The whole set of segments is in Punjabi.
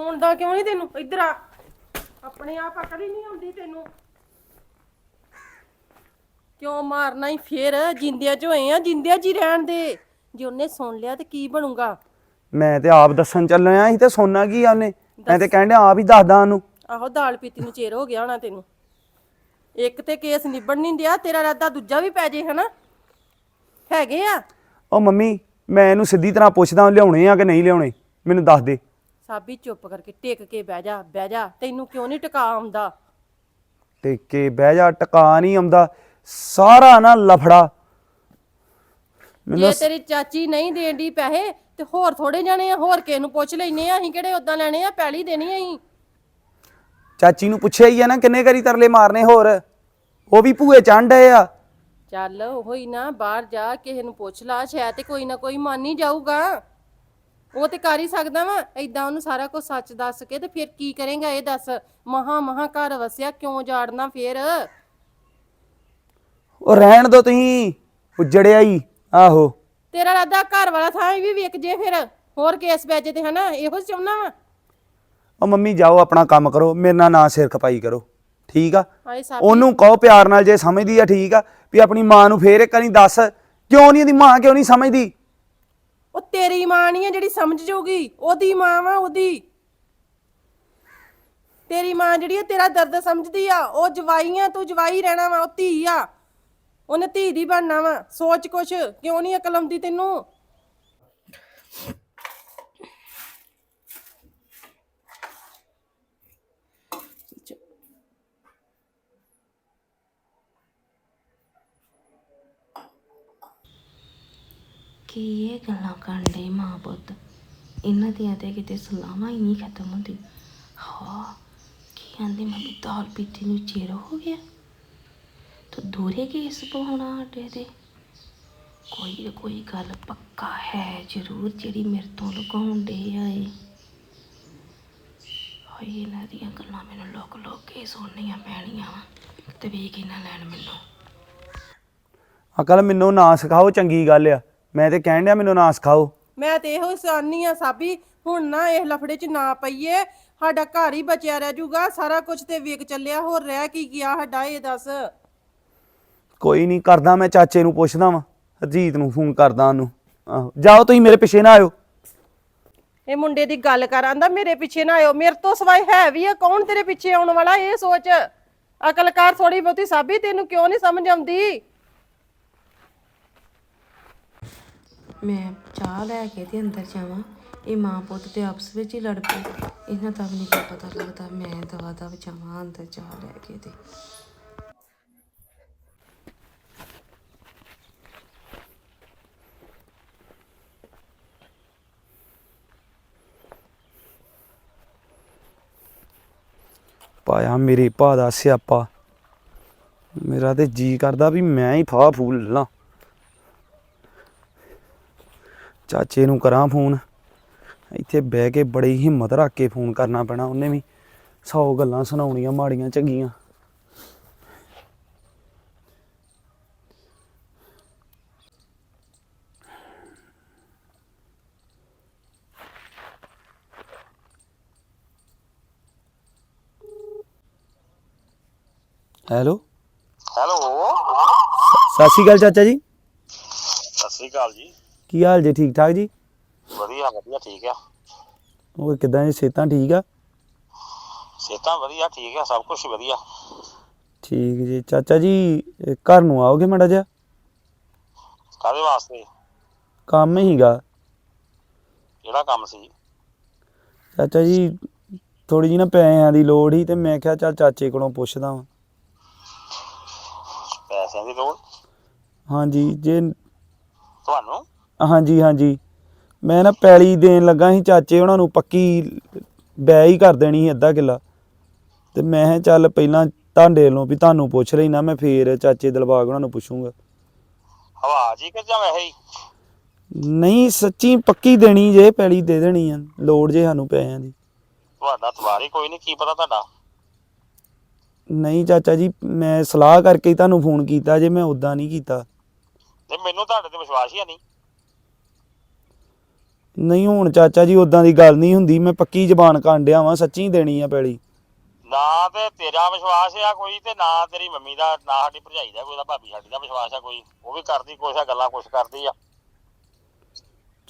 ਸੁਣਦਾ ਕਿਉਂ ਨਹੀਂ ਤੈਨੂੰ? ਇੱਧਰ ਆ। ਆਪਣੇ ਆਪ ਅਕਲ ਹੀ ਨਹੀਂ ਆਉਂਦੀ ਤੈਨੂੰ। ਕਿਉਂ ਮਾਰਨਾ ਹੀ ਫੇਰ? ਜਿੰਦਿਆਂ ਚ ਹੋਏ ਆ ਜਿੰਦਿਆਂ ਚ ਹੀ ਰਹਿਣ ਦੇ। ਜੇ ਉਹਨੇ ਸੁਣ ਲਿਆ ਤੇ ਕੀ ਬਣੂਗਾ? ਮੈਂ ਤੇ ਆਪ ਦੱਸਣ ਚੱਲਿਆ ਸੀ ਤੇ ਸੋਨਾ ਕੀ ਆ ਉਹਨੇ? ਮੈਂ ਤੇ ਕਹਿੰਦੇ ਆਪ ਹੀ ਦੱਸਦਾ ਉਹਨੂੰ। ਆਹੋ ਦਾਲ ਪੀਤੀ ਨੂੰ ਚੇਰ ਹੋ ਗਿਆ ਹੋਣਾ ਤੈਨੂੰ। ਇੱਕ ਤੇ ਕੇਸ ਨਿਬੜ ਨਹੀਂ ਦਿਆ ਤੇਰਾ ਰਾਦਾ ਦੂਜਾ ਵੀ ਪੈ ਜੇ ਹਨਾ? ਹੈਗੇ ਆ। ਉਹ ਮੰਮੀ ਮੈਂ ਇਹਨੂੰ ਸਿੱਧੀ ਤਰ੍ਹਾਂ ਪੁੱਛਦਾ ਲਿਆਉਣੇ ਆ ਕਿ ਨਹੀਂ ਲਿਆਉਣੇ? ਮੈਨੂੰ ਦੱਸ ਦੇ। ਸਾਬੀ ਚੁੱਪ ਕਰਕੇ ਟਿਕ ਕੇ ਬਹਿ ਜਾ ਬਹਿ ਜਾ ਤੈਨੂੰ ਕਿਉਂ ਨਹੀਂ ਟਿਕਾ ਆਉਂਦਾ? ਤੇ ਕੇ ਬਹਿ ਜਾ ਟਿਕਾ ਨਹੀਂ ਆਉਂਦਾ ਸਾਰਾ ਨਾ ਲਫੜਾ। ਜੇ ਤੇਰੀ ਚਾਚੀ ਨਹੀਂ ਦੇਂਦੀ ਪੈਸੇ ਤੇ ਹੋਰ ਥੋੜੇ ਜਾਣੇ ਆ ਹੋਰ ਕਿਸੇ ਨੂੰ ਪੁੱਛ ਲੈਨੇ ਆ ਅਸੀਂ ਕਿਹੜੇ ਉਦਾਂ ਲੈਣੇ ਆ ਪੈਲੀ ਦੇਣੀ ਆ ਅਸੀਂ। ਚਾਚੀ ਨੂੰ ਪੁੱਛਿਆ ਹੀ ਆ ਨਾ ਕਿੰਨੇ ਕਰੀ ਤਰਲੇ ਮਾਰਨੇ ਹੋਰ? ਉਹ ਵੀ ਭੂਏ ਚੰਡ ਆ। ਚੱਲ ਉਹ ਹੀ ਨਾ ਬਾਹਰ ਜਾ ਕਿਸੇ ਨੂੰ ਪੁੱਛ ਲਾ ਸ਼ਾਇਦ ਤੇ ਕੋਈ ਨਾ ਕੋਈ ਮੰਨ ਹੀ ਜਾਊਗਾ। ਉਹ ਤੇ ਕਰ ਹੀ ਸਕਦਾ ਵਾ ਐਦਾਂ ਉਹਨੂੰ ਸਾਰਾ ਕੁਝ ਸੱਚ ਦੱਸ ਕੇ ਤੇ ਫਿਰ ਕੀ ਕਰੇਗਾ ਇਹ ਦੱਸ? ਮਹਾ ਮਹਾ ਘਰ ਵਸਿਆ ਕਿਉਂ ਜਾੜਨਾ ਫੇਰ? ਉਹ ਰਹਿਣ ਦੋ ਤੁਸੀਂ ਉਜੜਿਆ ਹੀ ਆਹੋ। ਤੇਰਾ ਰਾਦਾ ਘਰ ਵਾਲਾ ਥਾਂ ਵੀ ਵਿਕ ਜੇ ਫਿਰ ਹੋਰ ਕੇਸ ਪੈ ਜੇ ਤੇ ਹਨਾ ਇਹੋ ਚਾਹੁੰਦਾ ਵਾ? ਉਹ ਮੰਮੀ ਜਾਓ ਆਪਣਾ ਕੰਮ ਕਰੋ ਮੇਰੇ ਨਾਲ ਨਾ ਸਿਰ ਖਪਾਈ ਕਰੋ ਠੀਕ ਆ? ਹਾਏ ਉਹਨੂੰ ਕਹੋ ਪਿਆਰ ਨਾਲ ਜੇ ਸਮਝਦੀ ਆ ਠੀਕ ਆ ਵੀ ਆਪਣੀ ਮਾਂ ਨੂੰ ਫੇਰ ਇੱਕ ਵਾਰੀ ਦੱਸ ਕਿਉਂ ਨਹੀਂ ਉਹਦੀ ਮਾਂ ਕਿਉਂ ਨਹੀਂ ਸਮਝਦੀ? ਉਹ ਤੇਰੀ ਮਾਂ ਨਹੀਂ ਆ ਜਿਹੜੀ ਸਮਝ ਜਾਊਗੀ, ਉਹਦੀ ਮਾਂ ਵਾ ਉਹਦੀ। ਤੇਰੀ ਮਾਂ ਜਿਹੜੀ ਆ, ਤੇਰਾ ਦਰਦ ਸਮਝਦੀ ਆ, ਉਹ ਜਵਾਈ ਆ, ਤੂੰ ਜਵਾਈ ਰਹਿਣਾ ਵਾ, ਉਹ ਧੀ ਆ। ਉਹਨੇ ਧੀ ਦੀ ਬਣਨਾ ਵਾ, ਸੋਚ ਕੁਛ, ਕਿਉਂ ਨਹੀਂ ਅਕਲ ਆਉਂਦੀ ਤੈਨੂੰ? ਕੀ ਇਹ ਗੱਲਾਂ ਕਰਨ ਦੇ ਮਾਂ ਪੁੱਤ, ਇਹਨਾਂ ਦੀਆਂ ਤੇ ਕਿਤੇ ਸਲਾਹਾਂ ਹੀ ਨਹੀਂ ਖਤਮ ਹੁੰਦੀ। ਹਾਂ, ਕੀ ਕਹਿੰਦੇ ਮੈਂ ਦਾਲ ਪੀਤੀ ਨੂੰ ਚਿਰ ਹੋ ਗਿਆ। ਤੂੰ ਦੂਰੇ ਕੇਸ ਪਾਉਣਾ ਆਟੇ ਦੇ ਕੋਈ ਨਾ ਕੋਈ ਗੱਲ ਪੱਕਾ ਹੈ ਜ਼ਰੂਰ ਜਿਹੜੀ ਮੇਰੇ ਤੋਂ ਲੁਕਾਉਣ ਦੇ ਆਏ। ਹੋਈ ਇਹਨਾਂ ਦੀਆਂ ਗੱਲਾਂ ਮੈਨੂੰ ਲੋਕ ਲੋਕ ਕੇ ਸੁਣਨੀਆਂ ਪੈਣੀਆਂ ਵਾ। ਤੇ ਵੇਖ ਹੀ ਲੈਣ ਮੈਨੂੰ। ਅਕਲ, ਮੈਨੂੰ ਨਾ ਸਿਖਾਓ, ਚੰਗੀ ਗੱਲ ਆ। ਮੈਂ ਤੇ ਕਹਿਣ ਡਿਆ ਮੈਨੂੰ ਨਾ ਸਿਖਾਓ ਮੈਂ ਤੇ ਇਹੋ ਸਾਨੀ ਆ ਸਾਬੀ ਹੁਣ ਨਾ ਇਹ ਲਫੜੇ 'ਚ ਨਾ ਪਈਏ। ਸਾਡਾ ਘਰ ਹੀ ਬਚਿਆ ਰਹਿ ਜਾਊਗਾ ਸਾਰਾ ਕੁਝ ਤੇ ਵਿਕ ਚੱਲਿਆ ਹੋਰ ਰਹਿ ਕੀ ਗਿਆ ਸਾਡਾ ਇਹ ਦੱਸ। ਕੋਈ ਨਹੀਂ ਕਰਦਾ ਮੈਂ ਚਾਚੇ ਨੂੰ ਪੁੱਛਦਾ ਵਾਂ ਹਰਜੀਤ ਨੂੰ ਫੋਨ ਕਰਦਾ ਉਹਨੂੰ। ਆਹੋ ਜਾਓ ਤੁਸੀਂ ਮੇਰੇ ਪਿੱਛੇ ਨਾ ਆਇਓ। ਇਹ ਮੁੰਡੇ ਦੀ ਗੱਲ ਕਰ ਆਂਦਾ ਮੇਰੇ ਪਿੱਛੇ ਨਾ ਆਇਓ ਮੇਰੇ ਤੋਂ ਸਵਾਈ ਹੈ ਵੀ ਆ ਕੌਣ ਤੇਰੇ ਪਿੱਛੇ ਆਉਣ ਵਾਲਾ ਇਹ ਸੋਚ। ਅਕਲਕਾਰ ਥੋੜੀ ਬਹੁਤੀ ਸਾਬੀ ਤੈਨੂੰ ਕਿਉਂ ਨਹੀਂ ਸਮਝ ਆਉਂਦੀ? ਮੈਂ ਚਾਹ ਲੈ ਕੇ ਤੇ ਅੰਦਰ ਜਾਵਾਂ। ਇਹ ਮਾਂ ਪੁੱਤ ਤੇ ਆਪਸ ਵਿੱਚ ਹੀ ਲੜ ਪਏ। ਇਹਨਾਂ ਦਾ ਵੀ ਨਹੀਂ ਕੋਈ ਪਤਾ ਲੱਗਦਾ। ਮੈਂ ਦਵਾ ਦਵ ਜਾਵਾਂ ਅੰਦਰ ਚਾਹ ਲੈ ਕੇ ਤੇ। ਪਾਇਆ ਮੇਰੇ ਭਾ ਦਾ ਸਿਆਪਾ। ਮੇਰਾ ਤੇ ਜੀ ਕਰਦਾ ਵੀ ਮੈਂ ਹੀ ਫਾਹ ਫੂਲ ਲਾਂ। ਚਾਚੇ ਨੂੰ ਕਰਾਂ ਫੋਨ। ਇੱਥੇ ਬਹਿ ਕੇ ਬੜੀ ਹਿੰਮਤ ਰੱਖ ਕੇ ਫੋਨ ਕਰਨਾ ਪੈਣਾ ਉਹਨੇ ਵੀ। 100 ਗੱਲਾਂ ਸੁਣਾਉਣੀਆਂ ਮਾੜੀਆਂ ਚੰਗੀਆਂ ਹੈਲੋ। ਹੈਲੋ। ਸਤਿ ਸ਼੍ਰੀ ਅਕਾਲ ਚਾਚਾ ਜੀ। ਸਤਿ ਸ੍ਰੀ ਅਕਾਲ ਜੀ। ਕੀ ਹਾਲ ਜੀ ਠੀਕ ਠਾਕ ਜੀ? ਵਧੀਆ ਵਧੀਆ ਠੀਕ ਆ। ਉਹ ਕਿਦਾਂ ਜੀ ਸਿਹਤਾਂ ਠੀਕ ਆ? ਸਿਹਤਾਂ ਵਧੀਆ ਠੀਕ ਆ ਸਭ ਕੁਝ ਵਧੀਆ। ਠੀਕ ਜੀ ਚਾਚਾ ਜੀ ਇਹ ਘਰ ਨੂੰ ਆਓਗੇ ਮਾੜਾ ਜਿਹਾ? ਕਾਦੇ ਵਾਸਤੇ? ਕੰਮ ਹੀਗਾ। ਕਿਹੜਾ ਕੰਮ ਸੀ? ਚਾਚਾ ਜੀ ਥੋੜੀ ਜਿਹੀ ਨਾ ਪੈਸਿਆਂ ਦੀ ਲੋੜ ਸੀ ਤੇ ਮੈਂ ਕਿਹਾ ਚੱਲ ਚਾਚੇ ਕੋਲੋਂ ਪੁੱਛਦਾ ਵਾਂ। ਪੈਸਿਆਂ ਦੀ ਲੋੜ? ਹਾਂਜੀ ਜੇ ਤੁਹਾਨੂੰ? ਹਾਂਜੀ ਹਾਂਜੀ। ਮੈਂ ਨਾ ਪੈਲੀ ਦੇਣ ਲੱਗਾ ਸੀ ਚਾਚੇ ਉਹਨਾਂ ਨੂੰ ਪੱਕੀ ਬੈ ਹੀ ਕਰ ਦੇਣੀ ਸੀ ਅੱਧਾ ਕਿੱਲਾ। ਤੇ ਮੈਂ ਕਿਹਾ ਚੱਲ ਪਹਿਲਾਂ ਤੁਹਾਡੇ ਵੱਲੋਂ ਵੀ ਤੁਹਾਨੂੰ ਪੁੱਛ ਲੈਣਾ ਮੈਂ ਫੇਰ ਚਾਚੇ ਦਿਲਬਾਗ ਉਹਨਾਂ ਨੂੰ ਪੁੱਛੂੰਗਾ। ਹਵਾ ਜੀ ਕਿ ਜਾਂ ਵੈਸੇ ਹੀ? ਨਹੀਂ ਸੱਚੀ ਪੱਕੀ ਦੇਣੀ ਜੇ ਪੈਲੀ ਦੇ ਦੇਣੀ ਆ ਲੋੜ ਜੇ ਸਾਨੂੰ ਪੈਸਿਆਂ ਦੀ। ਤੁਹਾਡਾ ਤਵਾਰੀ ਕੋਈ ਨਹੀਂ ਕੀ ਪਤਾ ਤੁਹਾਡਾ? ਨਹੀਂ ਚਾਚਾ ਜੀ ਮੈਂ ਸਲਾਹ ਕਰਕੇ ਹੀ ਤੁਹਾਨੂੰ ਫੋਨ ਕੀਤਾ ਜੇ ਮੈਂ ਉਦਾਂ ਨਹੀਂ ਕੀਤਾ। ਤੇ ਮੈਨੂੰ ਤੁਹਾਡੇ ਤੇ ਵਿਸ਼ਵਾਸ ਹੀ ਨਹੀਂ। ਨਹੀਂ ਹੁਣ ਚਾਚਾ ਜੀ ਉਦਾਂ ਦੀ ਗੱਲ ਨਹੀਂ ਹੁੰਦੀ ਮੈਂ ਪੱਕੀ ਜ਼ਬਾਨ ਕਾਂਡਿਆ ਵਾਂ ਸੱਚੀ ਦੇਣੀ ਆ ਪੈਲੀ। ਨਾ ਤੇ ਤੇਰਾ ਵਿਸ਼ਵਾਸ ਆ ਕੋਈ ਤੇ ਨਾ ਤੇਰੀ ਮੰਮੀ ਦਾ ਨਾ ਸਾਡੀ ਭਰਜਾਈ ਦਾ ਕੋਈ ਦਾ ਭਾਬੀ ਸਾਡੀ ਦਾ ਵਿਸ਼ਵਾਸ ਆ ਕੋਈ। ਉਹ ਵੀ ਕਰਦੀ ਕੁਛ ਆ ਗੱਲਾਂ ਕੁਛ ਕਰਦੀ ਆ।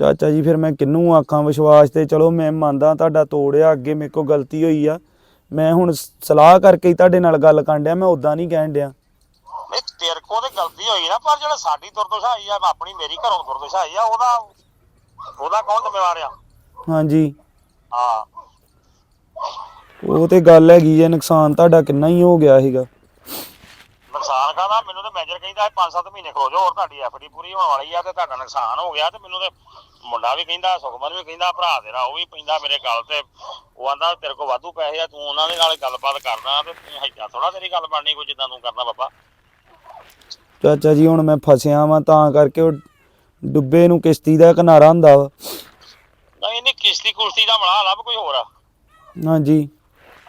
ਚਾਚਾ ਜੀ ਫਿਰ ਮੈਂ ਕਿੰਨੂੰ ਆਖਾਂ ਵਿਸ਼ਵਾਸ ਤੇ? ਚਲੋ ਮੈਂ ਮੰਨਦਾ ਤੁਹਾਡਾ ਤੋੜਿਆ ਅੱਗੇ ਮੇਰੇ ਕੋਲ ਗਲਤੀ ਹੋਈ ਆ। ਮੈਂ ਹੁਣ ਸਲਾਹ ਕਰਕੇ ਹੀ ਤੁਹਾਡੇ ਨਾਲ ਗੱਲ ਕਾਂਡਿਆ ਮੈਂ ਉਦਾਂ ਨਹੀਂ ਕਹਿਣ ਡਿਆ। ਨਹੀਂ ਤੇਰੇ ਕੋਲ ਤੇ ਗਲਤੀ ਹੋਈ ਨਾ ਪਰ ਜਿਹੜਾ ਸਾਡੀ ਦੁਰਦਸ਼ਾਈ ਆ ਆਪਣੀ ਮੇਰੀ ਘਰੋਂ ਦੁਰਦਸ਼ਾਈ ਆ ਉਹਦਾ ਉਹਦਾ ਕੌਣ ਜ਼ਿੰਮੇਵਾਰ ਆ? ਹਾਂਜੀ। ਹਾਂ। ਉਹ ਤੇ ਗੱਲ ਹੈਗੀ ਜੇ ਨੁਕਸਾਨ ਤੁਹਾਡਾ ਕਿੰਨਾ ਹੀ ਹੋ ਗਿਆ ਸੀਗਾ। ਨੁਕਸਾਨ ਕਾਹਦਾ? ਮੈਨੂੰ ਤੇ ਮੈਨੇਜਰ ਕਹਿੰਦਾ 5-7 ਮਹੀਨੇ ਖਲੋ ਜਾਓ ਹੋਰ ਤੁਹਾਡੀ ਐਫਡੀ ਪੂਰੀ ਹੋਣ ਵਾਲੀ ਆ ਤੇ ਤੁਹਾਡਾ ਨੁਕਸਾਨ ਹੋ ਗਿਆ ਤੇ ਮੈਨੂੰ ਤੇ ਮੁੰਡਾ ਵੀ ਕਹਿੰਦਾ ਸੁਖਮਨ ਵੀ ਕਹਿੰਦਾ ਭਰਾ ਤੇਰਾ ਉਹ ਵੀ ਪੈਂਦਾ ਮੇਰੇ ਗੱਲ ਤੇ। ਉਹ ਆਂਦਾ ਤੇਰੇ ਕੋਲ ਵਾਧੂ ਪੈਸੇ ਆ ਤੂੰ ਉਹਨਾਂ ਦੇ ਨਾਲ ਗੱਲਬਾਤ ਕਰਦਾ ਤੇ ਤੂੰ ਹੈਜਾ ਥੋੜਾ ਤੇਰੀ ਗੱਲ ਬਣਨੀ ਕੋਈ ਜਿੱਦਾਂ ਤੂੰ ਕਰਦਾ ਬਾਬਾ। ਚਾਚਾ ਜੀ ਹੁਣ ਮੈਂ ਫਸਿਆ ਵਾਂ ਤਾਂ ਕਰਕੇ ਉਹ ਡੁੱਬੇ ਨੂੰ ਕਿਸ਼ਤੀ ਦਾ ਕਿਨਾਰਾ ਹੁੰਦਾ ਵਾ। ਨਹੀਂ ਨਹੀਂ ਕਿਸ਼ਤੀ ਕੁਸ਼ਤੀ ਦਾ ਮਲਾ ਲੱਭ ਕੋਈ ਹੋਰ ਆ। ਹਾਂਜੀ।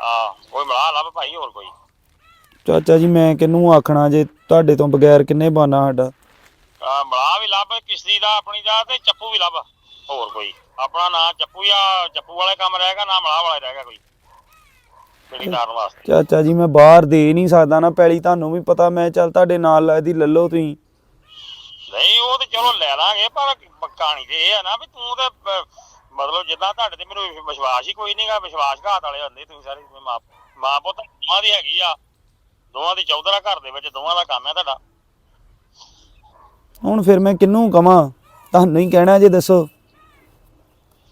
ਹਾਂ ਕੋਈ ਮਲਾ ਲੱਭ ਭਾਈ ਹੋਰ ਕੋਈ। ਚਾਚਾ ਜੀ ਮੈਂ ਕਿਹਨੂੰ ਆਖਣਾ ਜੇ ਤੁਹਾਡੇ ਤੋਂ ਬਗੈਰ ਕਿੰਨੇ ਬਾਨਾ ਸਾਡਾ? ਆ ਮਲਾ ਵੀ ਲੱਭ ਕਿਸ਼ਤੀ ਦਾ ਆਪਣੀ ਦਾ ਤੇ ਚੱਪੂ ਵੀ ਲੱਭ ਹੋਰ ਕੋਈ। ਆਪਣਾ ਨਾਂ ਚੱਪੂ ਆ ਚੱਪੂ ਵਾਲੇ ਕੰਮ ਰਹੇਗਾ ਨਾ ਮਲਾ ਵਾਲਾ ਰਹੇਗਾ ਕੋਈ। ਕਿਹੜੀ ਕਾਰਨ ਵਾਸਤੇ। ਚਾਚਾ ਜੀ ਮੈਂ ਬਾਹਰ ਦੇ ਨਹੀਂ ਸਕਦਾ ਨਾ ਪੈਲੀ ਤੁਹਾਨੂੰ ਵੀ ਪਤਾ ਮੈਂ ਚੱਲ ਤੁਹਾਡੇ ਨਾਲ ਲੱਗਦੀ ਲੱਲੋ ਤੁਸੀਂ। ਨਹੀਂ ਉਹ ਤੇ ਚਲੋ ਲੈ ਲਾਂਗੇ ਪਰ ਕਹਾਣੀ ਤੇ ਇਹ ਆ ਨਾ ਵੀ ਤੂੰ ਤੇ ਮਤਲਬ ਜਿੱਦਾਂ ਤੁਹਾਡੇ ਤੇ ਮੈਨੂੰ ਵਿਸ਼- ਵਿਸ਼ਵਾਸ ਹੀ ਕੋਈ ਨਹੀਂਗਾ ਵਿਸ਼ਵਾਸਘਾਤ ਵਾਲੇ ਹੁੰਦੇ ਤੁਸੀਂ ਸਾਰੇ ਜਿਵੇਂ ਮਾਂ ਮਾਂ ਪੁੱਤ ਦੋਵਾਂ ਦੀ ਹੈਗੀ ਆ ਦੋਵਾਂ ਦੀ ਚੌਧਰਾ ਘਰ ਦੇ ਵਿੱਚ ਦੋਵਾਂ ਦਾ ਕੰਮ ਹੈ ਤੁਹਾਡਾ। ਹੁਣ ਫਿਰ ਮੈਂ ਕਿਹਨੂੰ ਕਵਾਂ? ਤੁਹਾਨੂੰ ਹੀ ਕਹਿਣਾ ਜੇ ਦੱਸੋ।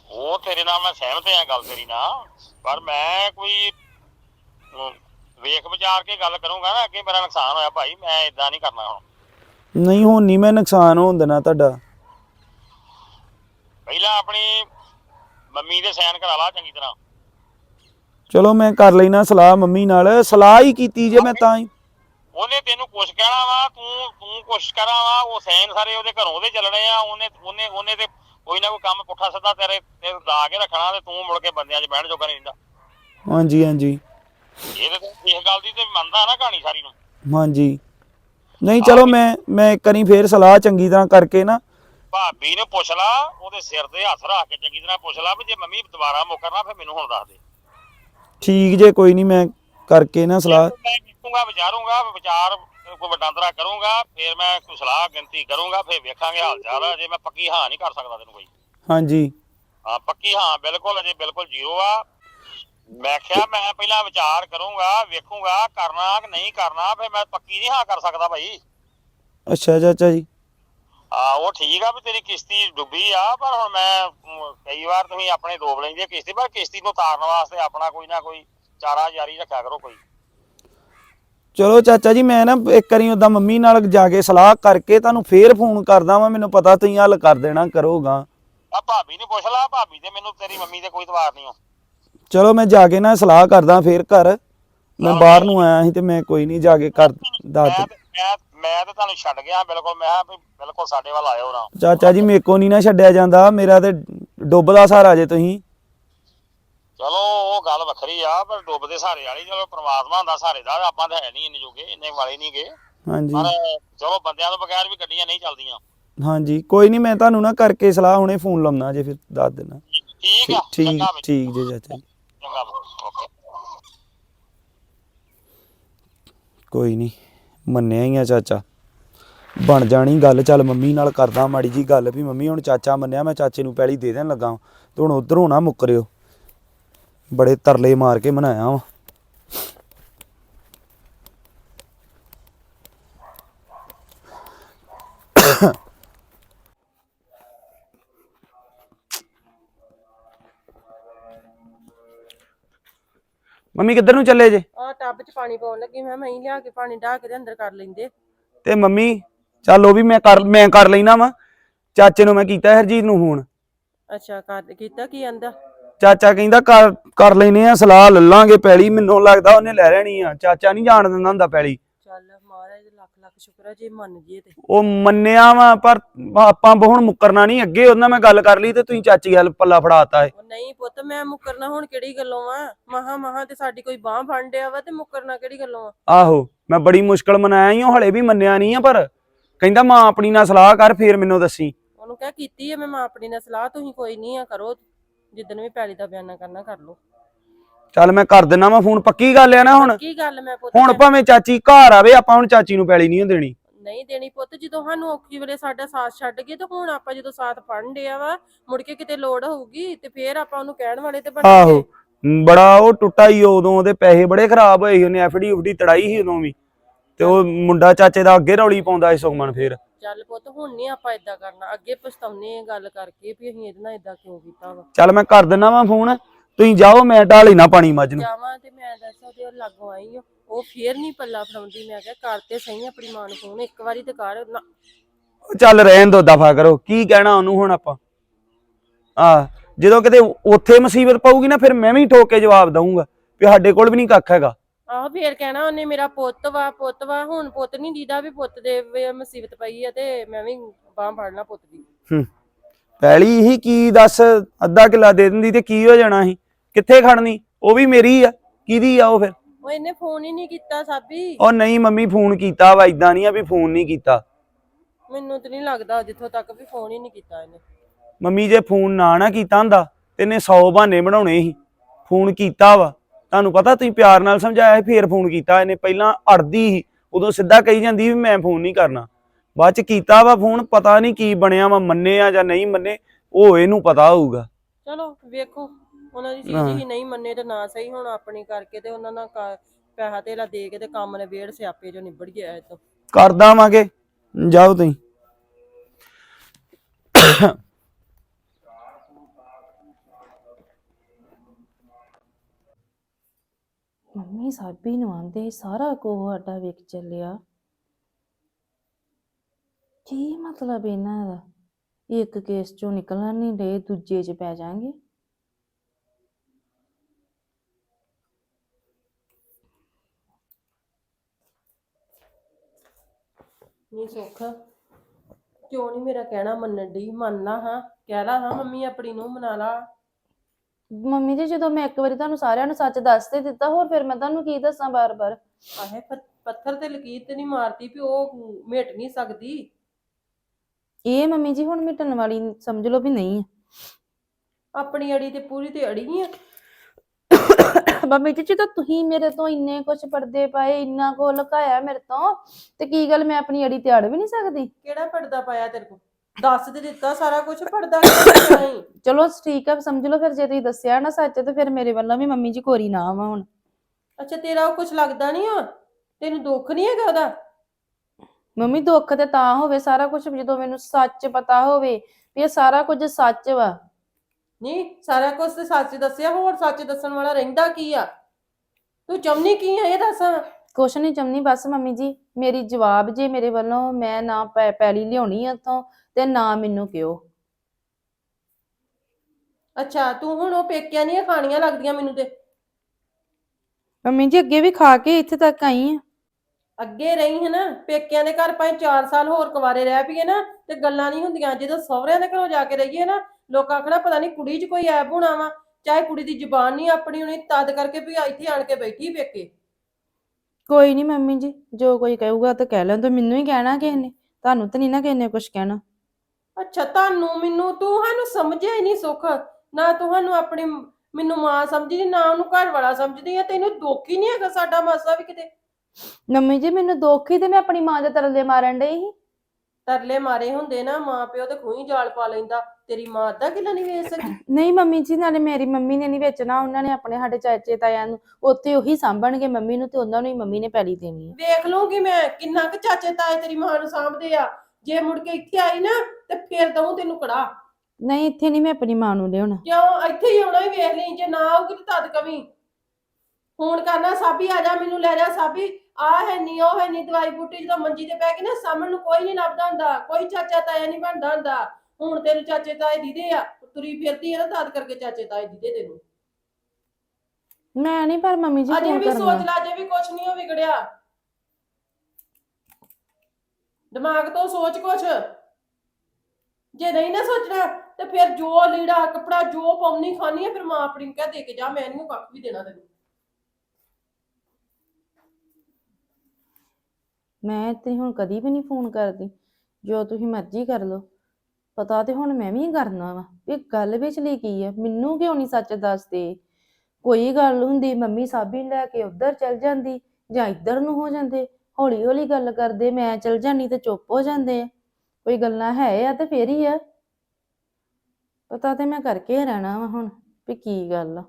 ਉਹ ਤੇਰੇ ਨਾਲ ਮੈਂ ਸਹਿਮਤ ਆ ਗੱਲ ਤੇਰੀ ਨਾਲ ਪਰ ਮੈਂ ਕੋਈ ਅਮ, ਵੇਖ ਵਿਚਾਰ ਕੇ ਗੱਲ ਕਰੂੰਗਾ ਨਾ ਅੱਗੇ ਮੇਰਾ ਨੁਕਸਾਨ ਹੋਇਆ ਭਾਈ ਮੈਂ ਇਦਾਂ ਨਹੀਂ ਕਰਨਾ ਹੁਣ। ਨਹੀਂ ਹੁਣ ਨਹੀਂ ਮੈਂ ਨੁਕਸਾਨ ਹੋਣ ਦੇਣਾ ਤੁਹਾਡਾ। ਪਹਿਲਾਂ ਆਪਣੀ ਮੰਮੀ ਦੇ ਸਾਈਨ ਕਰਾ ਲਾ ਚੰਗੀ ਤਰ੍ਹਾਂ। ਚਲੋ ਮੈਂ ਕਰ ਲੈਣਾ ਸਲਾਹ ਮੰਮੀ ਨਾਲ। ਸਲਾਹ ਹੀ ਕੀਤੀ ਜੇ ਮੈਂ ਤਾਂ ਹੀ। ਉਹਨੇ ਤੈਨੂੰ ਕੁਛ ਕਹਿਣਾ ਵਾ ਤੂੰ ਤੂੰ ਕੁਛ ਕਰਾਂ ਵਾ ਉਹ ਸੈਨ ਸਾਰੇ ਉਹਦੇ ਘਰੋਂ ਉਹਦੇ ਚੱਲਣੇ ਆ ਉਹਨੇ ਉਹਨੇ ਉਹਨੇ ਤੇ ਕੋਈ ਨਾ ਕੋਈ ਕੰਮ ਪੁੱਠਾ ਸਿੱਧਾ ਤੇਰੇ ਤੇ ਲਾ ਕੇ ਰੱਖਣਾ ਤੇ ਤੂੰ ਮੁੜ ਕੇ ਬੰਦਿਆਂ 'ਚ ਬਹਿਣ ਜੋਗਾ ਨਹੀਂ ਰਹਿੰਦਾ। ਹਾਂਜੀ ਹਾਂਜੀ। ਇਹ ਤੇ ਤੂੰ ਇਸ ਗੱਲ ਦੀ ਤੇ ਮੰਨਦਾ ਨਾ ਕਹਾਣੀ ਸਾਰੀ ਨੂੰ। ਹਾਂਜੀ। ਨਹੀਂ ਚਲੋ ਮੈਂ ਮੈਂ ਇੱਕ ਵਾਰੀ ਫੇਰ ਸਲਾਹ ਚੰਗੀ ਤਰ੍ਹਾਂ ਕਰਕੇ ਨਾ। ਭਾਬੀ ਨੂੰ ਪੁੱਛ ਲਾ ਉਹਦੇ ਸਿਰ ਤੇ ਹੱਥ ਰੱਖ ਕੇ ਚੰਗੀ ਤਰ੍ਹਾਂ ਪੁੱਛ ਲਾ ਵੀ ਜੇ ਮੰਮੀ ਦੁਬਾਰਾ ਮੁਕਰਨਾ ਫਿਰ ਮੈਨੂੰ ਹੁਣ ਦੱਸ ਦੇ। ਠੀਕ ਜੇ ਕੋਈ ਨਹੀਂ ਮੈਂ ਕਰਕੇ ਨਾ ਸਲਾਹ। ਮੈਂ ਦੇਖੂੰਗਾ ਵਿਚਾਰੂੰਗਾ ਵਿਚਾਰ ਕੋਈ ਵਟਾਂਦਰਾ ਕਰੂੰਗਾ ਫਿਰ ਮੈਂ ਕੋਈ ਸਲਾਹ ਗਿਣਤੀ ਕਰੂੰਗਾ ਫਿਰ ਵੇਖਾਂਗੇ ਹਾਲ ਚਾਲ ਜੇ ਮੈਂ ਪੱਕੀ ਹਾਂ ਨਹੀਂ ਕਰ ਸਕਦਾ ਤੈਨੂੰ ਕੋਈ। ਹਾਂਜੀ। ਹਾਂ ਪੱਕੀ ਹਾਂ ਬਿਲਕੁਲ ਅਜੇ ਬਿਲਕੁਲ ਜ਼ੀਰੋ ਆ। ਮੈਂ ਕਿਹਾ ਮੈਂ ਪਹਿਲਾਂ ਵਿਚਾਰ ਕਰੂੰਗਾ ਵੇਖੂੰਗਾ ਕਰਨਾ ਕਿ ਨਹੀਂ ਕਰਨਾ ਫਿਰ ਮੈਂ ਪੱਕੀ ਨਹੀਂ ਹਾਂ ਕਰ ਸਕਦਾ ਭਾਈ। ਅੱਛਾ ਚਾਚਾ ਜੀ। ਆ ਉਹ ਠੀਕ ਆ ਵੀ ਤੇਰੀ ਕਿਸ਼ਤੀ ਡੁੱਬੀ ਆ ਪਰ ਹੁਣ ਮੈਂ ਅਮ, ਕਈ ਵਾਰ ਤੁਸੀਂ ਆਪਣੇ ਡੋਬ ਲੈਂਦੇ ਕਿਸ਼ਤੀ ਪਰ ਕਿਸ਼ਤੀ ਨੂੰ ਤਾਰਨ ਵਾਸਤੇ ਆਪਣਾ ਕੋਈ ਨਾ ਕੋਈ ਚਾਰਾ ਜਾਰੀ ਰੱਖਿਆ ਕਰੋ ਕੋਈ। ਚਲੋ ਚਾਚਾ ਜੀ ਮੈਂ ਨਾ ਇੱਕ ਵਾਰੀ ਉਦਾਂ ਮੰਮੀ ਨਾਲ ਜਾ ਕੇ ਸਲਾਹ ਕਰਕੇ ਤੁਹਾਨੂੰ ਫੇਰ ਫੋਨ ਕਰਦਾ ਵਾਂ ਮੈਨੂੰ ਪਤਾ ਤੁਸੀਂ ਹੱਲ ਕਰ ਦੇਣਾ ਕਰੋਗਾ। ਆ ਭਾਬੀ ਨੂੰ ਪੁੱਛ ਲਾ ਭਾਬੀ ਤੇ ਮੈਨੂੰ ਤੇਰੀ ਮੰਮੀ ਤੇ ਕੋਈ ਤਵਾਰ ਨਹੀਂ ਹੋ ਚਲੋ ਮੈਂ ਜਾ ਕੇ ਨਾ ਸਲਾਹ ਕਰਦਾ ਫੇਰ ਘਰ। ਮੈਂ ਬਾਹਰ ਨੂੰ ਆਇਆ ਸੀ ਤੇ ਮੈਂ ਕੋਈ ਨਹੀਂ ਜਾ ਕੇ ਕਰ ਦੱਸ ਮੈਂ ਮੈਂ ਮੈਂ ਤੇ ਤੁਹਾਨੂੰ ਛੱਡ ਗਿਆ ਬਿਲਕੁਲ। ਮੈਂ ਕਿਹਾ ਵੀ ਬਿਲਕੁਲ ਸਾਡੇ ਵੱਲ ਆਇਓ ਨਾ। ਚਾਚਾ ਜੀ ਮੇਰੇ ਕੋ ਨਹੀਂ ਨਾ ਛੱਡਿਆ ਜਾਂਦਾ। ਮੇਰਾ ਤੇ ਡੁੱਬਦਾ ਸਹਾਰਾ ਜੇ ਤੁਸੀਂ। ਚਲੋ ਉਹ ਗੱਲ ਵੱਖਰੀ ਆ ਪਰ ਡੁੱਬਦੇ ਸਾਰੇ ਵਾਲੀ ਚਲੋ ਪ੍ਰਮਾਤਮਾ ਹੁੰਦਾ ਸਾਰੇ ਦਾ ਆਪਾਂ ਤਾਂ ਹੈ ਨਹੀਂ ਇੰਨੇ ਜੋਗੇ ਇੰਨੇ ਵਾਲੇ ਨਹੀਂ ਗਏ ਹਾਂਜੀ। ਪਰ ਚਲੋ ਬੰਦਿਆਂ ਤੋਂ ਬਗੈਰ ਵੀ ਗੱਡੀਆਂ ਨਹੀਂ ਚੱਲਦੀਆਂ। ਹਾਂਜੀ। ਕੋਈ ਨਹੀਂ ਮੈਂ ਤੁਹਾਨੂੰ ਨਾ ਕਰਕੇ ਸਲਾਹ ਹੁਣੇ ਫੋਨ ਲਾਉਣਾ ਜੇ ਫਿਰ ਦੱਸ ਦੇਣਾ। ਠੀਕ ਆ ਠੀਕ ਠੀਕ ਜੀ ਚਾਚਾ ਜੀ। ਚੰਗਾ ਓਕੇ ਕੋਈ ਨਹੀਂ, ਮੰਨਿਆ ਹੀ ਆ ਚਾਚਾ। ਬਣ ਜਾਣੀ ਗੱਲ, ਚੱਲ ਮੰਮੀ ਨਾਲ ਕਰਦਾ ਮਾੜੀ ਜੀ ਗੱਲ ਵੀ, ਮੰਮੀ ਹੁਣ ਚਾਚਾ ਮੰਨਿਆ, ਮੈਂ ਚਾਚੇ ਨੂੰ ਪਹਿਲੀ ਦੇ ਦੇਣ ਲੱਗਾ ਵਾਂ। ਤੇ ਹੁਣ ਉਧਰੋਂ ਨਾ ਮੁੱਕਰਿਓ ਬੜੇ ਤਰਲੇ ਮਾਰ ਕੇ ਮਨਾਇਆ ਵਾ। ਮੰਮੀ ਕਿੱਧਰ ਨੂੰ ਚੱਲੇ ਜੇ? ਆ ਟੱਬ 'ਚ ਪਾਣੀ ਪਾਉਣ ਲੱਗੀ ਮੈਂ ਮੈਂ ਹੀ ਲਿਆ ਕੇ ਪਾਣੀ ਢਾ ਕੇ ਤੇ ਅੰਦਰ ਕਰ ਲੈਂਦੇ। ਤੇ ਮੰਮੀ ਚੱਲ ਉਹ ਵੀ ਮੈਂ ਕਰ ਮੈਂ ਕਰ ਲੈਣਾ ਵਾ। ਚਾਚੇ ਨੂੰ ਮੈਂ ਕੀਤਾ ਹਰਜੀਤ ਨੂੰ ਫੋਨ। ਅੱਛਾ ਕਰ ਕੀਤਾ ਕੀ ਆਂਦਾ? ਚਾਚਾ ਕਹਿੰਦਾ ਕਰ ਕਰ ਲੈਨੇ ਆ ਸਲਾਹ ਲੱਲਾਂਗੇ ਪੈਲੀ ਮੈਨੂੰ ਲੱਗਦਾ ਉਹਨੇ ਲੈ ਲੈਣੀ ਆ। ਚਾਚਾ ਨਹੀਂ ਜਾਣ ਦਿੰਦਾ ਹੁੰਦਾ ਪੈਲੀ। ਚੱਲ। ਸ਼ੁਕਰ ਆ ਜੇ ਮੰਨ ਜੀਏ ਤੇ। ਉਹ ਮੰਨਿਆ ਵਾ ਪਰ ਆਪਾਂ ਹੁਣ ਮੁੱਕਰਨਾ ਨਹੀਂ ਅੱਗੇ ਉਹਨਾਂ ਮੈਂ ਗੱਲ ਕਰ ਲਈ ਤੇ ਤੁਸੀਂ ਚਾਚੀ ਗੱਲ ਪੱਲਾ ਫੜਾਤਾ ਏ। ਉਹ ਨਹੀਂ ਪੁੱਤ ਮੈਂ ਮੁੱਕਰਨਾ ਹੁਣ ਕਿਹੜੀ ਗੱਲੋਂ ਆ ਮਹਾ ਮਹਾ ਤੇ ਸਾਡੀ ਕੋਈ ਬਾਹ ਫੜ ਡਿਆ ਵਾ ਤੇ ਮੁੱਕਰਨਾ ਕਿਹੜੀ ਗੱਲੋਂ ਆ ਆਹੋ ਮੈਂ ਬੜੀ ਮੁਸ਼ਕਲ ਮਨਾਇਆ ਹੀ ਉਹ ਹਲੇ ਵੀ ਮੰਨਿਆ ਨਹੀਂ ਆ ਪਰ ਕਹਿੰਦਾ ਮਾਂ ਆਪਣੀ ਨਾਲ ਸਲਾਹ ਕਰ ਫੇਰ ਮੈਨੂੰ ਦੱਸੀ। ਉਹ ਨੂੰ ਕਿਹਾ ਕੀਤੀ ਹੈ ਮੈਂ ਮਾਂ ਆਪਣੀ ਨਾਲ ਸਲਾਹ ਤੁਸੀਂ ਕੋਈ ਨਹੀਂ ਆ ਕਰੋ। ਜਿੱਦਣ ਵੀ ਪੈਲੀ ਦਾ ਬਿਆਨਾ ਕਰਨਾ ਕਰ ਲਓ। ਚੱਲ ਮੈਂ ਕਰ ਦਿੰਨਾ ਵਾ ਫੋਨ ਪੱਕੀ ਗੱਲ ਆ ਨਾ ਹੁਣ? ਕੀ ਗੱਲ ਮੈਂ ਪੁੱਤ ਹੁਣ ਮੈਂ- ਭਾਵੇਂ ਚਾਚੀ ਘਰ ਆਵੇ ਆਪਾਂ ਹੁਣ ਚਾਚੀ ਨੂੰ ਪੈਲੀ ਨਹੀਂ ਦੇਣੀ। ਨਹੀਂ ਦੇਣੀ ਪੁੱਤ ਜਦੋਂ ਸਾਨੂੰ ਔਖੀ ਵੇਲੇ ਸਾਡਾ ਸਾਥ ਛੱਡ ਗਏ ਤੇ ਹੁਣ ਆਪਾਂ ਜਦੋਂ ਸਾਥ ਫੜਨ ਡਿਆ ਵਾ ਮੁੜ ਕੇ ਕਿਤੇ ਲੋੜ ਹੋਊਗੀ ਤੇ ਫੇਰ ਆਪਾਂ ਉਹਨੂੰ ਕਹਿਣ ਵਾਲੇ ਤੇ ਆਹੋ ਬਣਾਂਗੇ ਬੜਾ ਉਹ ਟੁੱਟਾ ਹੀ ਉਦੋਂ ਉਹਦੇ ਪੈਸੇ ਬੜੇ ਖਰਾਬ ਹੋਏ ਸੀ ਉਹਨੇ ਐਫਡੀ ਉਫਡੀ ਤੜਾਈ ਸੀ ਉਦੋਂ ਵੀ। ਤੇ ਉਹ ਮੁੰਡਾ ਚਾਚੇ ਦਾ ਅੱਗੇ ਰੌਲੀ ਪਾਉਂਦਾ ਸੀ ਸੁਖਮਨ ਫੇਰ। ਚੱਲ ਪੁੱਤ ਹੁਣ ਨਹੀਂ ਆਪਾਂ ਇਦਾਂ ਕਰਨਾ ਅੱਗੇ ਪਛਤਾਉਨੇ ਆ ਗੱਲ ਕਰਕੇ ਵੀ ਅਸੀਂ ਇਹਦੇ ਨਾਲ ਇਦਾਂ ਕਿਉਂ ਕੀਤਾ ਵਾ। ਚੱਲ ਮੈਂ ਕਰ ਦਿੰਨਾ ਵਾ ਫੋਨ। ਤੁਸੀਂ ਜਾਓ ਮੈਂ ਢਾਲੀ ਨਾ ਪਾਣੀ ਮੱਝ ਨੂੰ। ਜਾਵਾਂ ਤੇ ਮੈਂ ਦੱਸ ਉਹਦੇ ਲਾਗੋਂ ਆਈ ਓ ਉਹ ਫੇਰ ਨਹੀਂ ਪੱਲਾ ਫੜਾਉਂਦੀ। ਮੈਂ ਕਿਹਾ ਕਰ ਤੇ ਸਹੀ ਆਪਣੀ ਮਾਂ ਨੂੰ ਫੋਨ। ਇੱਕ ਵਾਰੀ ਤੇ ਕਰ ਨਾ ਚੱਲ ਰਹਿਣ ਦੋ ਦਫਾ ਕਰੋ। ਕੀ ਕਹਿਣਾ ਉਹਨੂੰ ਹੁਣ ਆਪਾਂ? ਆ ਜਦੋਂ ਕਿਤੇ ਉੱਥੇ ਮੁਸੀਬਤ ਪਊਗੀ ਨਾ ਫਿਰ ਮੈਂ ਵੀ ਠੋਕ ਕੇ ਜਵਾਬ ਦਊਂਗਾ ਵੀ ਸਾਡੇ ਕੋਲ ਵੀ ਨਹੀਂ ਕੱਖ ਹੈਗਾ। ਆਹ ਫੇਰ ਕਹਿਣਾ ਉਹਨੇ ਮੇਰਾ ਪੁੱਤ ਵਾ ਪੁੱਤ ਵਾ। ਹੁਣ ਪੁੱਤ ਨਹੀਂ ਦੀਦਾ ਵੀ ਪੁੱਤ ਦੇ ਵੀ ਮੁਸੀਬਤ ਪਈ ਆ ਤੇ ਮੈਂ ਵੀ ਬਾਹ ਫੜਨਾ ਪੁੱਤ ਦੀ। ਹੂੰ। ਪਹਿਲੀ ਹੀ ਕੀ ਦੱਸ ਅੱਧਾ ਕਿੱਲਾ ਦੇ ਦਿੰਦੀ ਤੇ ਕੀ ਹੋ ਜਾਣਾ ਸੀ? ਕਿੱਥੇ ਖੜਨੀ? ਉਹ ਵੀ ਮੇਰੀ ਆ। ਕਿਹਦੀ ਆ ਉਹ ਫਿਰ? ਉਹ ਇਹਨੇ ਫੋਨ ਹੀ ਨਹੀਂ ਕੀਤਾ ਸਾਬੀ। ਉਹ ਨਹੀਂ ਮੰਮੀ ਫੋਨ ਕੀਤਾ ਵਾ ਇਦਾਂ ਨਹੀਂ ਆ ਵੀ ਫੋਨ ਨਹੀਂ ਕੀਤਾ। ਮੈਨੂੰ ਤੇ ਨਹੀਂ ਲੱਗਦਾ ਜਿੱਥੋਂ ਤੱਕ ਵੀ ਫੋਨ ਹੀ ਨਹੀਂ ਕੀਤਾ ਇਹਨੇ। ਮੰਮੀ ਜੇ ਫੋਨ ਨਾ ਨਾ ਕੀਤਾ ਹੁੰਦਾ ਤੇ ਇਹਨੇ 100 ਬਹਾਨੇ ਬਣਾਉਣੇ ਸੀ। ਫੋਨ ਕੀਤਾ ਵਾ। ਤੁਹਾਨੂੰ ਪਤਾ ਤੁਸੀਂ ਪਿਆਰ ਨਾਲ ਸਮਝਾਇਆ ਫੇਰ ਫੋਨ ਕੀਤਾ। ਇਹਨੇ ਪਹਿਲਾਂ ਅੜਦੀ ਸੀ ਉਦੋਂ ਸਿੱਧਾ ਕਹੀ ਜਾਂਦੀ ਵੀ ਮੈਂ ਫੋਨ ਨਹੀਂ ਕਰਨਾ। ਬਾਅਦ ਚ ਕੀਤਾ ਵਾ ਫੋਨ ਪਤਾ ਨਹੀਂ ਕੀ ਬਣਿਆ ਵਾ ਮੰਨੇ ਆ ਜਾਂ ਨਹੀਂ ਮੰਨੇ ਉਹ ਇਹਨੂੰ ਪਤਾ ਹੋਊਗਾ। ਚਲੋ ਵੇਖੋ। ਉਹਨਾਂ ਦੀ। ਚੀਜ਼ ਹੀ ਨਹੀਂ ਮੰਨੇ ਤੇ ਨਾ ਸਹੀ ਹੁਣ ਆਪਣੀ ਕਰਕੇ ਤੇ ਉਹਨਾਂ ਨਾਲ ਕਾ- ਪੈਸਾ ਧੇਲਾ ਦੇ ਕੇ ਤੇ ਕੰਮ ਨੇ ਵੇੜ ਸਿਆਪੇ ਜੋ ਨਿਬੜ ਗਿਆ ਇਹ ਤੋਂ। ਕਰ ਦੇਵਾਂਗੇ ਜਾਓ ਤੁਸੀਂ। ਮੰਮੀ ਸਾਬੀ ਨੂੰ ਆਂਦੇ ਸਾਰਾ ਕੁਝ ਸਾਡਾ ਵਿਕ ਚੱਲਿਆ। ਕੀ ਮਤਲਬ ਇਹਨਾਂ ਦਾ? ਇੱਕ ਕੇਸ ਚੋਂ ਨਿਕਲਣ ਨਹੀਂ ਦੇ ਦੂਜੇ 'ਚ ਪੈ ਜਾਾਂਗੇ ਨਹੀਂ ਸੁੱਖ। ਕਿਉਂ ਨਹੀਂ ਮੇਰਾ ਕਹਿਣਾ ਮੰਨਣ ਦੀ ਮੰਨ ਲਾ ਹਾਂ ਕਹਿ ਲਾ ਹਾਂ ਮੰਮੀ ਆਪਣੀ ਨੂੰ ਮਨਾ ਲਾ। ਮੰਮੀ ਜੀ ਜਦੋਂ ਮੈਂ ਇੱਕ ਵਾਰੀ ਤੁਹਾਨੂੰ ਸਾਰਿਆਂ ਨੂੰ ਸੱਚ ਦੱਸ ਤੇ ਦਿੱਤਾ ਹੋਰ ਫਿਰ ਮੈਂ ਤੁਹਾਨੂੰ ਕੀ ਦੱਸਾਂ ਬਾਰ-ਬਾਰ? ਆਹੇ ਪ- ਪੱਥਰ ਤੇ ਲਕੀਰ ਤੇ ਨਹੀਂ ਮਾਰਦੀ ਵੀ ਉਹ ਮਿਟ ਨਹੀਂ ਸਕਦੀ। ਇਹ ਮੰਮੀ ਜੀ ਹੁਣ ਮਿਟਣ ਵਾਲੀ ਸਮਝ ਲਓ ਵੀ ਨਹੀਂ ਆਪਣੀ ਅੜੀ ਤੇ ਪੂਰੀ ਤੇ ਅੜੀ ਆ। ਮੰਮੀ ਜੀ ਜਦੋਂ ਤੁਸੀਂ ਮੇਰੇ ਤੋਂ ਇੰਨੇ ਕੁਝ ਪਰਦੇ ਪਾਏ ਇੰਨਾ ਕੋ ਲੁਕਾਇਆ ਮੇਰੇ ਤੋਂ ਤੇ ਕੀ ਗੱਲ ਮੈਂ ਆਪਣੀ ਅੜੀ ਤੇ ਅੜ ਵੀ ਨਹੀਂ ਸਕਦੀ? ਕਿਹੜਾ ਪਰਦਾ ਪਾਇਆ ਤੇਰੇ ਕੋ ਦੱਸ ਤੇ ਦਿੱਤਾ ਸਾਰਾ ਕੁਝ ਪਰਦਾ ਨਹੀਂ ਚਲੋ ਠੀਕ ਆ ਸਮਝ ਲਓ ਫਿਰ ਜੇ ਤੁਸੀਂ ਦੱਸਿਆ ਨਾ ਸੱਚ ਤੇ ਫਿਰ ਮੇਰੇ ਵੱਲੋਂ ਵੀ ਮੰਮੀ ਜੀ ਕੋਰੀ ਨਾ ਵਾ ਹੁਣ। ਅੱਛਾ ਤੇਰਾ ਉਹ ਕੁਝ ਲੱਗਦਾ ਨਹੀਂ ਆ? ਤੈਨੂੰ ਦੁੱਖ ਨਹੀਂ ਹੈਗਾ ਉਹਦਾ? ਮੰਮੀ ਦੁੱਖ ਤੇ ਤਾਂ ਹੋਵੇ ਸਾਰਾ ਕੁਝ ਜਦੋਂ ਮੈਨੂੰ ਸੱਚ ਪਤਾ ਹੋਵੇ ਵੀ ਇਹ ਸਾਰਾ ਕੁਝ ਸੱਚ ਵਾ। ਨਹੀਂ ਸਾਰਾ ਕੁਝ ਤੇ ਸੱਚ ਦੱਸਿਆ ਹੋਰ ਸੱਚ ਦੱਸਣ ਵਾਲਾ ਰਹਿੰਦਾ ਕੀ ਆ? ਤੂੰ ਚਮਨੀ ਕੀ ਆ ਇਹ ਦੱਸ। ਕੁਛ ਨਹੀਂ ਚੰਨੀ ਬਸ ਮੰਮੀ ਜੀ ਮੇਰੀ ਜਵਾਬ ਜੇ ਮੇਰੇ ਵੱਲੋਂ ਮੈਂ ਨਾ ਪੈ- ਪੈਲੀ ਲਿਆਉਣੀ ਆ ਉੱਥੋਂ ਤੇ ਨਾ ਮੈਨੂੰ ਕਿਉ ਅੱਛਾ ਤੂੰ ਹੁਣ ਉਹ ਪੇਕਿਆਂ ਦੀਆਂ ਖਾਣੀਆਂ ਲੱਗਦੀਆਂ ਮੈਨੂੰ ਤੇ। ਮੰਮੀ ਜੀ ਅੱਗੇ ਵੀ ਖਾ ਕੇ ਇੱਥੇ ਤੱਕ ਆਈ ਆ। ਅੱਗੇ ਰਹੀ ਹੈ ਨਾ ਪੇਕਿਆਂ ਦੇ ਘਰ ਭਾਵੇਂ 4 ਸਾਲ ਹੋਰ ਕੁਵਾਰੇ ਰਹਿ ਪਈਏ ਨਾ ਤੇ ਗੱਲਾਂ ਨਹੀਂ ਹੁੰਦੀਆਂ। ਜਦੋਂ ਸਹੁਰਿਆਂ ਦੇ ਘਰੋਂ ਜਾ ਕੇ ਰਹੀਏ ਨਾ ਲੋਕਾਂ ਆਖਣਾ ਪਤਾ ਨਹੀਂ ਕੁੜੀ 'ਚ ਕੋਈ ਐਬ ਹੋਣਾ ਵਾ ਚਾਹੇ ਕੁੜੀ ਦੀ ਜ਼ੁਬਾਨ ਨਹੀਂ ਆਪਣੀ ਹੋਣੀ ਤਦ ਕਰਕੇ ਵੀ ਇੱਥੇ ਆਣ ਕੇ ਬੈਠੀ ਪੇਕੇ। ਕੋਈ ਨਹੀਂ ਮੰਮੀ ਜੀ ਜੋ ਕੋਈ ਕਹੂਗਾ ਤਾਂ ਕਹਿ ਲੈਣ ਤੋਂ ਮੈਨੂੰ ਹੀ ਕਹਿਣਾ ਕਿਸੇ ਨੇ ਤੁਹਾਨੂੰ ਤਾਂ ਨਹੀਂ ਨਾ ਕਿਸੇ ਨੇ ਕੁਝ ਕਹਿਣਾ। ਅੱਛਾ ਤੁਹਾਨੂੰ ਮੈਨੂੰ ਤੂੰ ਸਾਨੂੰ ਸਮਝਿਆ ਹੀ ਨਹੀਂ ਸੁੱਖ ਨਾ ਤੁਹਾਨੂੰ ਆਪਣੀ ਮੈਨੂੰ ਮਾਂ ਸਮਝਦੀ ਨਾ ਉਹਨੂੰ ਘਰ ਵਾਲਾ ਸਮਝਦੀ ਆ ਤੈਨੂੰ ਦੁੱਖ ਹੀ ਨਹੀਂ ਹੈਗਾ ਸਾਡਾ ਮਾਸਾ ਵੀ ਕਿਤੇ? ਮੰਮੀ ਜੀ ਮੈਨੂੰ ਦੁੱਖ ਹੀ ਤੇ ਮੈਂ ਆਪਣੀ ਮਾਂ ਦੇ ਤਰਲੇ ਮਾਰਨ ਡਈ ਸੀ। ਤਰਲੇ ਮਾਰੇ ਹੁੰਦੇ ਨਾ ਮਾਂ ਪਿਓ ਤੇ ਖੂਹੀ ਜਾਲ ਪਾ ਲੈਂਦਾ ਤੇਰੀ ਮਾਂ ਅੱਧਾ ਕਿੱਲਾ ਨਹੀਂ ਵੇਚ ਸਕੀ? ਨਹੀਂ ਮੰਮੀ ਜੀ ਨਾਲੇ ਮੇਰੀ ਮੰਮੀ ਨੇ ਨਹੀਂ ਵੇਚਣਾ ਉਹਨਾਂ ਨੇ ਆਪਣੇ ਸਾਡੇ ਚਾਚੇ ਤਾਇਆਂ ਨੂੰ ਉੱਥੇ ਉਹੀ ਸਾਂਭਣਗੇ ਮੰਮੀ ਨੂੰ ਤੇ ਉਹਨਾਂ ਨੂੰ ਹੀ ਮੰਮੀ ਨੇ ਪੈਲੀ ਦੇਣੀ ਹੈ। ਵੇਖ ਲੂੰਗੀ ਮੈਂ ਕਿੰਨਾ ਕੁ ਚਾਚੇ ਤਾਏ ਤੇਰੀ ਮਾਂ ਨੂੰ ਸਾਂਭਦੇ ਆ। ਜੇ ਮੁੜ ਕੇ ਇੱਥੇ ਆਈ ਨਾ ਤੇ ਫੇਰ ਦਊਂ ਤੈਨੂੰ ਕੜਾ। ਨਹੀਂ ਇੱਥੇ ਨਹੀਂ ਮੈਂ ਆਪਣੀ ਮਾਂ ਨੂੰ ਲਿਆਉਣਾ। ਕਿਉਂ? ਇੱਥੇ ਹੀ ਆਉਣਾ ਹੀ ਵੇਖ ਲਈ ਜੇ ਨਾ ਆਊਗੀ ਤੇ ਤਦ ਕਵੀ। ਫੋਨ ਕਰਨਾ ਸਾਬੀ ਆ ਜਾ ਮੈਨੂੰ ਲੈ ਜਾ ਸਾਬੀ। ਆ ਹੈ ਨਹੀਂ ਉਹ ਹੈ ਨਹੀਂ ਦਵਾਈ ਬੂਟੀ ਜਦੋਂ ਮੰਜੀ ਤੇ ਪੈ ਗਈ ਨਾ ਸਾਹਮਣ ਨੂੰ ਕੋਈ ਨਹੀਂ ਲੱਭਦਾ ਹੁੰਦਾ ਕੋਈ ਚਾਚਾ ਤਾਇਆ ਨਹੀਂ ਬਣਦਾ ਹੁੰਦਾ। ਹੁਣ ਤੈਨੂੰ ਚਾਚੇ ਤਾਏ ਦੀਦੇ ਆ ਤੁਰੀ ਫਿਰਦੀ ਆ ਨਾ ਤਦ ਕਰਕੇ ਚਾਚੇ ਤਾਏ ਦੀਦੇ ਤੈਨੂੰ। ਮੈਂ ਨਹੀਂ ਪਰ ਮੰਮੀ ਜੀ ਅਜੇ ਵੀ ਕਰਨਾ। ਸੋਚ ਲੈ ਅਜੇ ਵੀ ਕੁਛ ਨਹੀਂ ਹੋ ਵਿਗੜਿਆ। ਦਿਮਾਗ ਤੋਂ ਸੋਚ ਕੁਛ। ਜੇ ਨਹੀਂ ਨਾ ਸੋਚਣਾ ਤੇ ਫਿਰ ਜੋ ਲੀੜਾ ਕਪੜਾ ਜੋ ਪਾਉਣੀ ਖਾਣੀ ਆ ਫਿਰ ਮਾਂ ਆਪਣੀ ਨੂੰ ਕਹਿ ਦੇ ਕੇ ਜਾ ਮੈਂ ਨਹੀਂ ਕੱਖ ਵੀ ਦੇਣਾ ਤੈਨੂੰ। ਮੈਂ ਤੇ ਹੁਣ ਕਦੀ ਵੀ ਨਹੀਂ ਫੋਨ ਕਰਦੀ। ਜੋ ਤੁਸੀਂ ਮਰਜ਼ੀ ਕਰ ਲਓ। ਪਤਾ ਤੇ ਹੁਣ ਮੈਂ ਵੀ ਕਰਨਾ ਵਾ ਵੀ ਗੱਲ ਵਿਚਲੀ ਕੀ ਆ, ਮੈਨੂੰ ਕਿਉਂ ਨਹੀਂ ਸੱਚ ਦੱਸਦੇ? ਕੋਈ ਗੱਲ ਹੁੰਦੀ, ਮੰਮੀ ਸਾਬੀ ਲੈ ਕੇ ਉਧਰ ਚਲ ਜਾਂਦੀ ਜਾਂ ਇੱਧਰ ਨੂੰ ਹੋ ਜਾਂਦੇ ਹੌਲੀ ਹੌਲੀ ਗੱਲ ਕਰਦੇ, ਮੈਂ ਚਲ ਜਾਨੀ ਤੇ ਚੁੱਪ ਹੋ ਜਾਂਦੇ ਆ। ਕੋਈ ਗੱਲਾਂ ਹੈ ਆ ਤੇ ਫੇਰ ਹੀ ਆ। ਪਤਾ ਤੇ ਮੈਂ ਕਰਕੇ ਰਹਿਣਾ ਵਾ ਹੁਣ ਵੀ ਕੀ ਗੱਲ ਆ।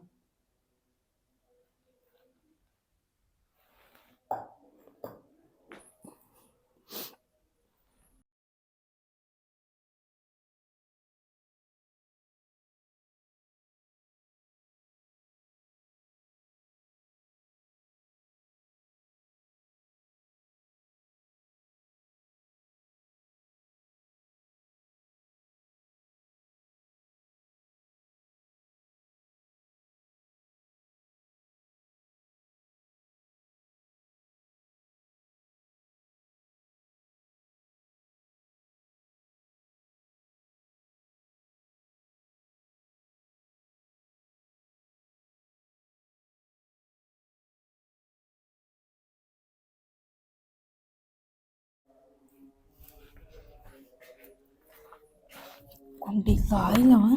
ਕੁੰਡੀ ਲਾ ਹੀ ਲਵਾਂ।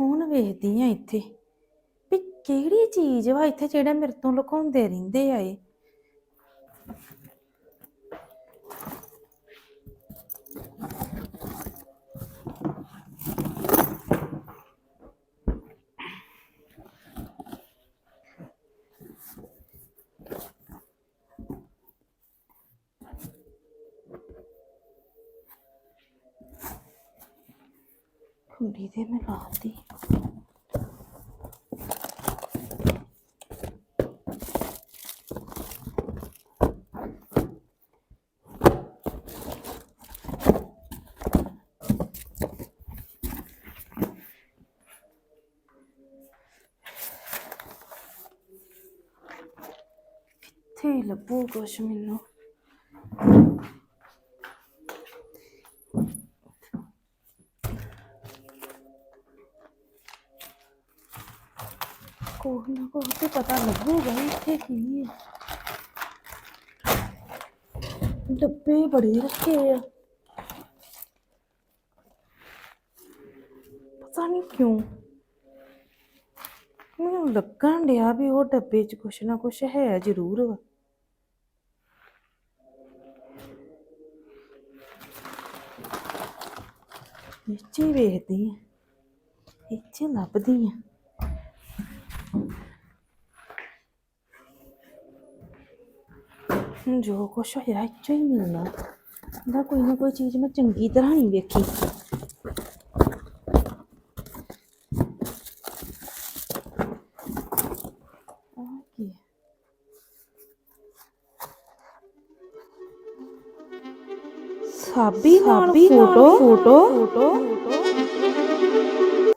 ਹੁਣ ਵੇਖਦੀ ਆ ਇੱਥੇ ਵੀ ਕਿਹੜੀ ਚੀਜ਼ ਵਾ ਇੱਥੇ ਜਿਹੜਾ ਮੇਰੇ ਤੋਂ ਲੁਕਾਉਂਦੇ ਰਹਿੰਦੇ ਆ ਇਹ। ਕੁੰਡੀ ਤੇ ਮੈਂ ਲਾਤੀ। ਕਿੱਥੇ ਲੱਭੂ ਕੁਛ ਮੈਨੂੰ? ਕੋਹ ਨਾ ਕੋਹ ਤੇ ਪਤਾ ਲੱਗੂਗਾ ਹੀ ਇੱਥੇ ਕੀ ਹੈ ਡੱਬੇ ਬੜੇ ਰੱਖੇ ਆ ਪਤਾ ਨਹੀਂ ਕਿਉਂ ਮੈਨੂੰ ਲੱਗਣ ਡਿਆ ਵੀ ਉਹ ਡੱਬੇ 'ਚ ਕੁਛ ਨਾ ਕੁਛ ਹੈ ਜ਼ਰੂਰ ਵਾ ਇਹ 'ਚ ਹੀ ਵੇਖਦੀ ਆ ਇਹ 'ਚ ਲੱਭਦੀ ਆ ਹੁਣ ਜੋ ਕੁਛ ਹੋਇਆ ਇੱਚੋ ਹੀ ਮਿਲਣਾ ਦਾ ਕੋਈ ਨਾ ਕੋਈ ਚੀਜ਼ ਮੈਂ ਚੰਗੀ ਤਰ੍ਹਾਂ ਨਹੀਂ ਵੇਖੀ? ਸਾਬੀ ਨਾਲ ਫੋਟੋ? ਫੋਟੋ?